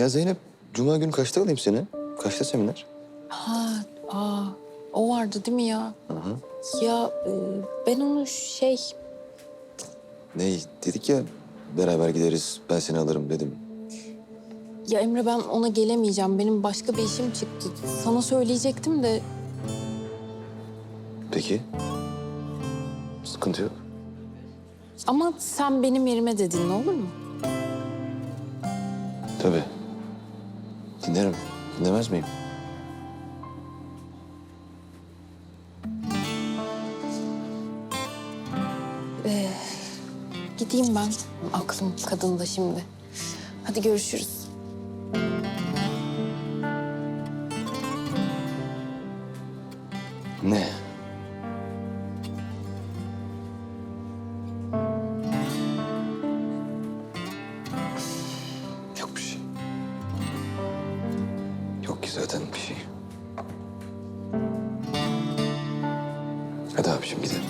Ya Zeynep, cuma günü kaçta alayım seni? Kaçta seminer? Ha, aa, o vardı değil mi ya? Ya e, ben onu şey, Ne dedik ya beraber gideriz ben seni alırım dedim. ya Emre ben ona gelemeyeceğim. Benim başka bir işim çıktı. Sana söyleyecektim de Peki. Sıkıntı yok. ama sen benim yerime dedin ne olur mu? Tabii. Dinlerim. Dinlemez miyim? Gideyim ben. Aklım kadında şimdi. Hadi görüşürüz. Ne? Yok ki zaten bir şey. Hadi abiciğim gidelim.